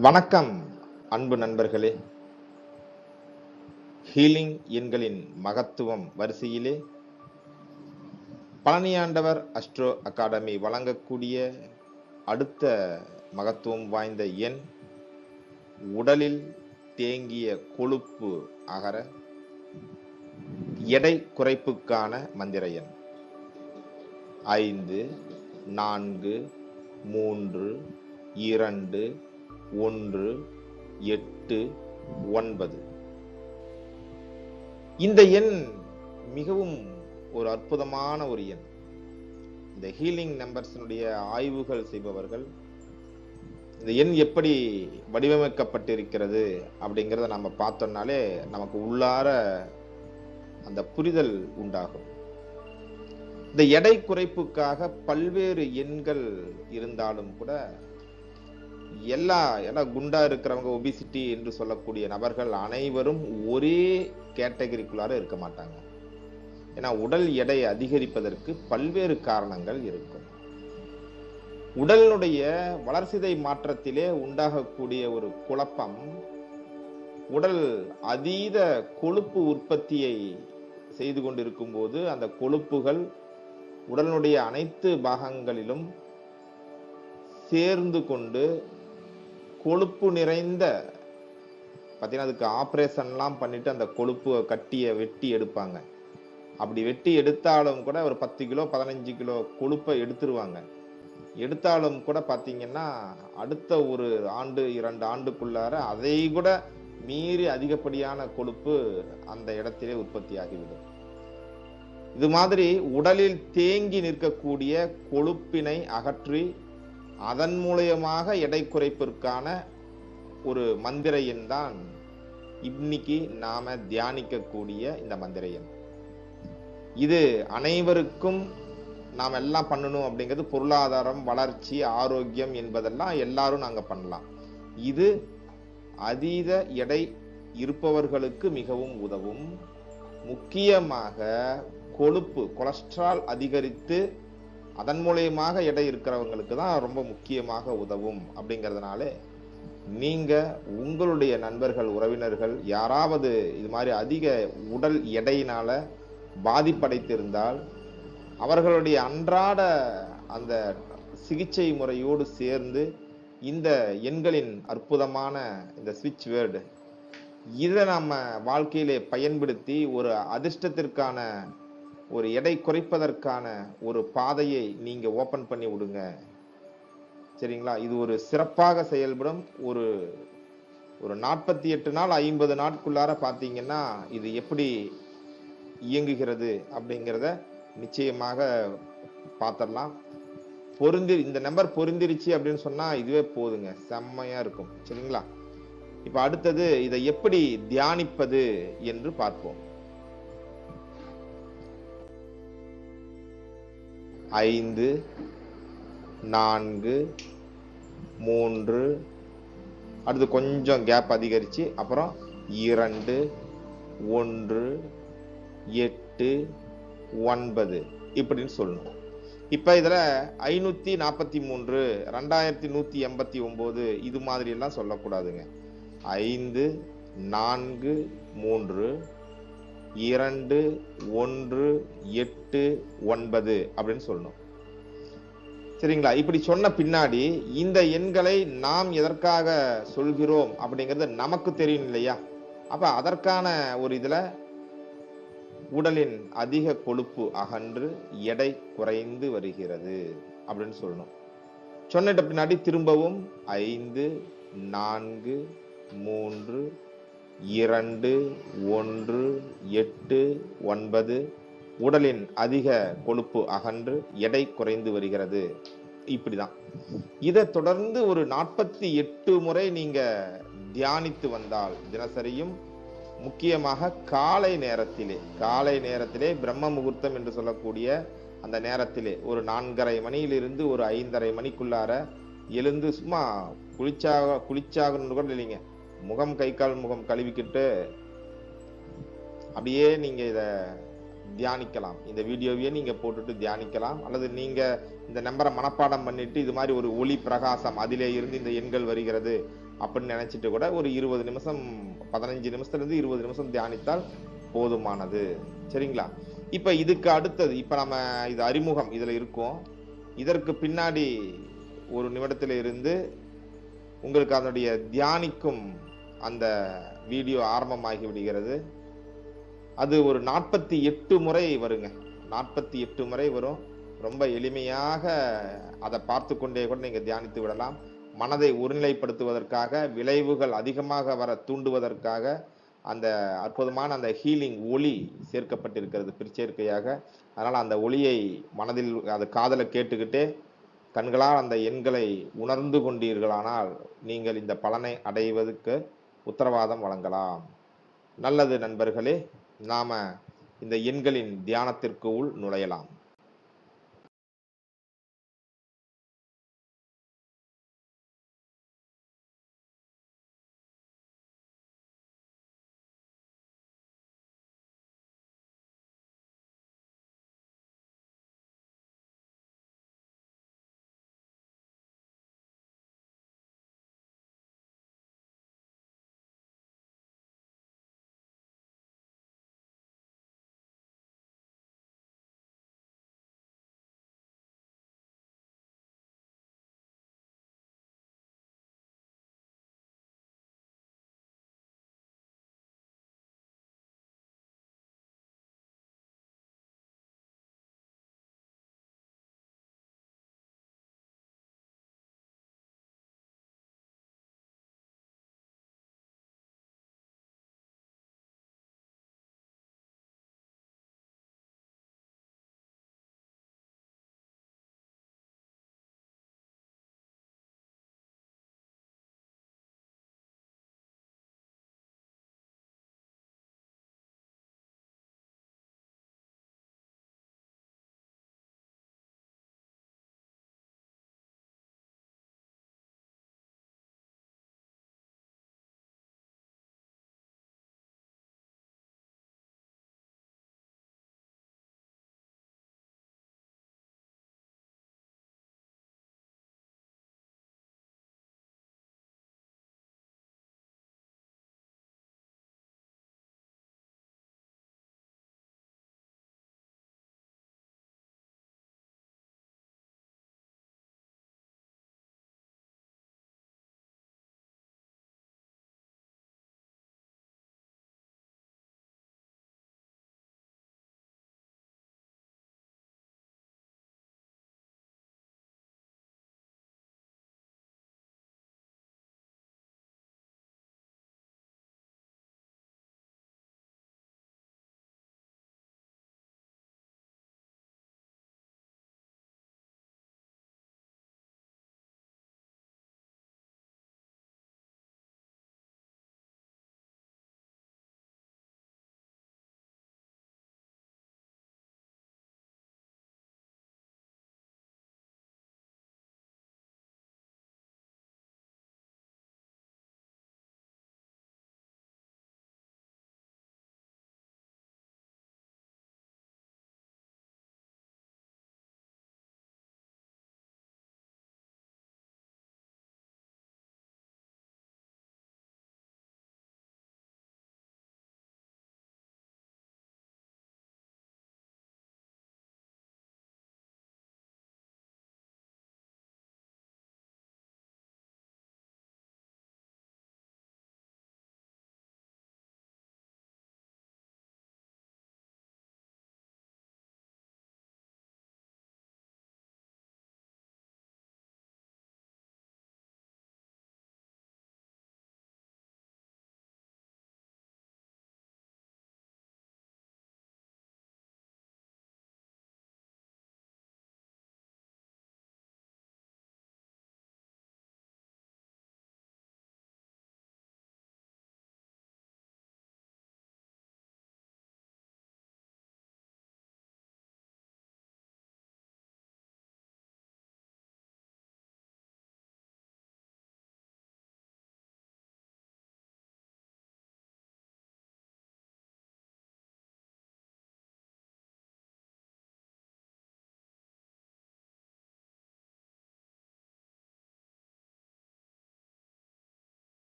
வணக்கம் அன்பு நண்பர்களே. ஹீலிங் எண்களின் மகத்துவம் வரிசையிலே பழனியாண்டவர் அஸ்ட்ரோ அகாடமி வழங்கக்கூடிய அடுத்த மகத்துவம் வாய்ந்த எண் உடலில் தேங்கிய கொழுப்பு அகர எடை குறைப்புக்கான மந்திர எண். ஐந்து நான்கு மூன்று இரண்டு ஒன்று எட்டு ஒன்பது. இந்த எண் மிகவும் ஒரு அற்புதமான ஒரு எண். இந்த ஹீலிங் நம்பர்ஸினுடைய ஆய்வுகள் செய்பவர்கள் இந்த எண் எப்படி வடிவமைக்கப்பட்டிருக்கிறது அப்படிங்கிறத நம்ம பார்த்தோம்னாலே நமக்கு உள்ளார அந்த புரிதல் உண்டாகும். இந்த எடை குறைப்புக்காக பல்வேறு எண்கள் இருந்தாலும் கூட எல்லா எல்லாம் குண்டா இருக்கிறவங்க ஒபிசிட்டி என்று சொல்லக்கூடிய நபர்கள் அனைவரும் ஒரே கேட்டகரிக்குள்ளார இருக்க மாட்டாங்க. ஏன்னா உடல் எடை அதிகரிப்பதற்கு பல்வேறு காரணங்கள் இருக்கும். உடலினுடைய வளர்சிதை மாற்றத்திலே உண்டாகக்கூடிய ஒரு குழப்பம் உடல் அதீத கொழுப்பு உற்பத்தியை செய்து கொண்டிருக்கும் போது அந்த கொழுப்புகள் உடலினுடைய அனைத்து பாகங்களிலும் சேர்ந்து கொண்டு கொழுப்பு நிறைந்த பார்த்தீங்கன்னா அதுக்கு ஆப்ரேஷன்லாம் பண்ணிட்டு அந்த கொழுப்பு கட்டியை வெட்டி எடுப்பாங்க. அப்படி வெட்டி எடுத்தாலும் கூட ஒரு பத்து கிலோ பதினஞ்சு கிலோ கொழுப்பை எடுத்துருவாங்க. எடுத்தாலும் கூட பார்த்தீங்கன்னா அடுத்த ஒரு ஆண்டு இரண்டு ஆண்டுக்குள்ளார அதை கூட மீறி அதிகப்படியான கொழுப்பு அந்த இடத்திலே உற்பத்தி ஆகிவிடும். இது மாதிரி உடலில் தேங்கி நிற்கக்கூடிய கொழுப்பினை அகற்றி அதன் மூலயமாக எடை குறைப்பிற்கான ஒரு மந்திர எண் தான் இன்னைக்கு நாம தியானிக்கக்கூடிய இந்த மந்திர எண் இது அனைவருக்கும் நாம் எல்லாம் பண்ணணும் அப்படிங்கிறது பொருளாதாரம் வளர்ச்சி ஆரோக்கியம் என்பதெல்லாம் எல்லாரும் நாங்கள் பண்ணலாம். இது அதீத எடை இருப்பவர்களுக்கு மிகவும் உதவும். முக்கியமாக கொழுப்பு கொலஸ்ட்ரால் அதிகரித்து அதன் மூலியமாக எடை இருக்கிறவங்களுக்கு தான் ரொம்ப முக்கியமாக உதவும் அப்படிங்கிறதுனால நீங்கள் உங்களுடைய நண்பர்கள் உறவினர்கள் யாராவது இது மாதிரி அதிக உடல் எடையினால் பாதிப்படைத்திருந்தால் அவர்களுடைய அன்றாட அந்த சிகிச்சை முறையோடு சேர்ந்து இந்த எண்களின் அற்புதமான இந்த ஸ்விட்ச் வேர்டு இதை நம்ம வாழ்க்கையிலே பயன்படுத்தி ஒரு அதிர்ஷ்டத்திற்கான ஒரு எடை குறைப்பதற்கான ஒரு பாதையை நீங்க ஓபன் பண்ணி விடுங்க. சரிங்களா? இது ஒரு சிறப்பாக செயல்படும். ஒரு ஒரு நாற்பத்தி எட்டு நாள் ஐம்பது நாட்குள்ளார பார்த்தீங்கன்னா இது எப்படி இயங்குகிறது அப்படிங்கிறத நிச்சயமாக பார்த்துடலாம். பொருந்தி இந்த நம்பர் பொருந்திருச்சு அப்படின்னு சொன்னால் இதுவே போதுங்க. செம்மையாக இருக்கும். சரிங்களா? இப்போ அடுத்தது இதை எப்படி தியானிப்பது என்று பார்ப்போம். ஐந்து நான்கு மூன்று. அடுத்து கொஞ்சம் கேப் அதிகரித்து அப்புறம் இரண்டு ஒன்று எட்டு ஒன்பது இப்படின்னு சொல்லணும். இப்போ இதில் ஐநூற்றி நாற்பத்தி மூன்று ரெண்டாயிரத்தி நூற்றி எண்பத்தி ஒம்பது இது மாதிரி எல்லாம் சொல்லக்கூடாதுங்க. ஐந்து நான்கு மூன்று இரண்டு ஒன்று எட்டு ஒன்பது அப்படின்னு சொல்லணும். சரிங்களா? இப்படி சொன்ன பின்னாடி இந்த எண்களை நாம் எதற்காக சொல்கிறோம் அப்படிங்கிறது நமக்கு தெரியும் இல்லையா? அப்ப அதற்கான ஒரு இதுல உடலின் அதிக கொழுப்பு அகன்று எடை குறைந்து வருகிறது அப்படின்னு சொல்லணும். சொன்னிட்ட பின்னாடி திரும்பவும் ஐந்து நான்கு மூன்று இரண்டு ஒன்று எட்டு ஒன்பது. உடலின் அதிக கொழுப்பு அகன்று எடை குறைந்து வருகிறது. இப்படிதான். இதை தொடர்ந்து ஒரு நாற்பத்தி எட்டு முறை நீங்க தியானித்து வந்தால் தினசரியும் முக்கியமாக காலை நேரத்திலே காலை நேரத்திலே பிரம்ம முகூர்த்தம் என்று சொல்லக்கூடிய அந்த நேரத்திலே ஒரு நான்கரை மணியிலிருந்து ஒரு ஐந்தரை மணிக்குள்ளார எழுந்து சும்மா குளிச்சாக குளிச்சாகணும்னு கூட இல்லைங்க. முகம் கை கால் முகம் கழுவிக்கிட்டு அப்படியே நீங்க இத தியானிக்கலாம். இந்த வீடியோவையே நீங்க போட்டுட்டு தியானிக்கலாம். அல்லது நீங்க இந்த நம்பரை மனப்பாடம் பண்ணிட்டு இது மாதிரி ஒரு ஒளி பிரகாசம் அதிலே இருந்து இந்த எண்கள் வருகிறது அப்படின்னு நினைச்சிட்டு கூட ஒரு இருபது நிமிஷம் பதினஞ்சு நிமிஷத்துல இருந்து இருபது நிமிஷம் தியானித்தால் போதுமானது. சரிங்களா? இப்ப இதுக்கு அடுத்தது இப்ப நம்ம இது அறிமுகம் இதுல இருக்கோம். இதற்கு பின்னாடி ஒரு நிமிடத்துல இருந்து உங்களுக்கு அதனுடைய தியானிக்கும் அந்த வீடியோ ஆரம்பமாகி விடுகிறது. அது ஒரு நாற்பத்தி எட்டு முறை வருங்க. நாற்பத்தி எட்டு முறை வரும். ரொம்ப எளிமையாக அதை பார்த்து கொண்டே கூட நீங்கள் தியானித்து விடலாம். மனதை ஒருநிலைப்படுத்துவதற்காக விளைவுகள் அதிகமாக வர தூண்டுவதற்காக அந்த அற்புதமான அந்த ஹீலிங் ஒளி சேர்க்கப்பட்டிருக்கிறது பிற்சேர்க்கையாக. அதனால் அந்த ஒளியை மனதில் அது காதலை கேட்டுக்கிட்டே கண்களால் அந்த எண்களை உணர்ந்து கொண்டீர்களானால் நீங்கள் இந்த பலனை அடைவதற்கு உத்தரவாதம் வழங்கலாம். நல்லது நண்பர்களே நாம இந்த எண்களின் தியானத்திற்கு உள் நுழையலாம்.